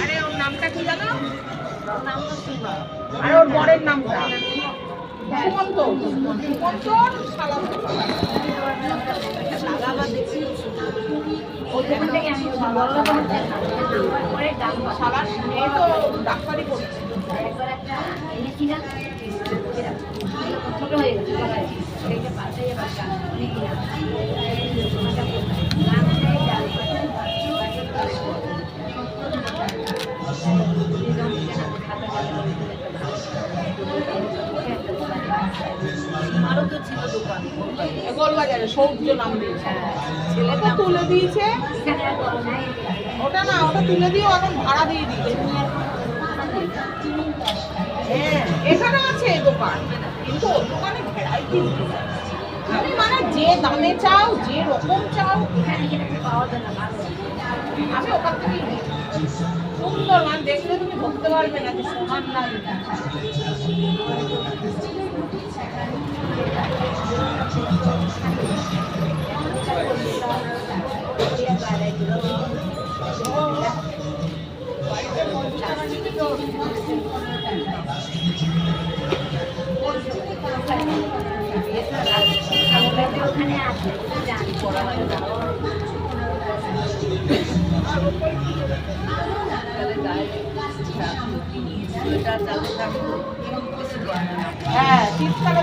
আরে ওর নামটা কি জানো? আর ওর বরের নামটা সুমন্ত সুমন্ত ডাক্তারি করছে ছোট হয়ে গেছে আমারও তো ছিল দোকান গোলবাজারে সৌর্য নাম ছেলেটা তুলে দিয়েছে। ওটা না ওটা তুলে দিয়ে এখন ভাড়া দিয়ে দিয়েছে। হ্যাঁ এখানে আছে দোকান। কিন্তু ওর দোকানে মানে যে দামে চাও যে রকম চাও পাওয়া যায় না আমি ওখান থেকেই সুন্দর মানে দেখলে তুমি বুঝতে পারবে না, যে সমান না। ওখানে আছে হ্যাঁ শীতকালে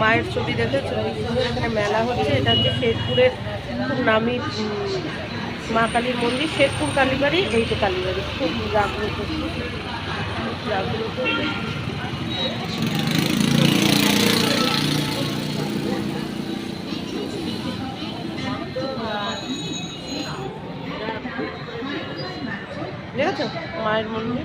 মায়ের ছবি দেখেছ এখানে মেলা হচ্ছে, এটা হচ্ছে শেরপুরের খুব নামি মা কালীর মন্দির, শেরপুর কালীবাড়ি, এই তো কালীবাড়ি। খুব জাগ্রত। দেখেছ মায়ের মন্দির।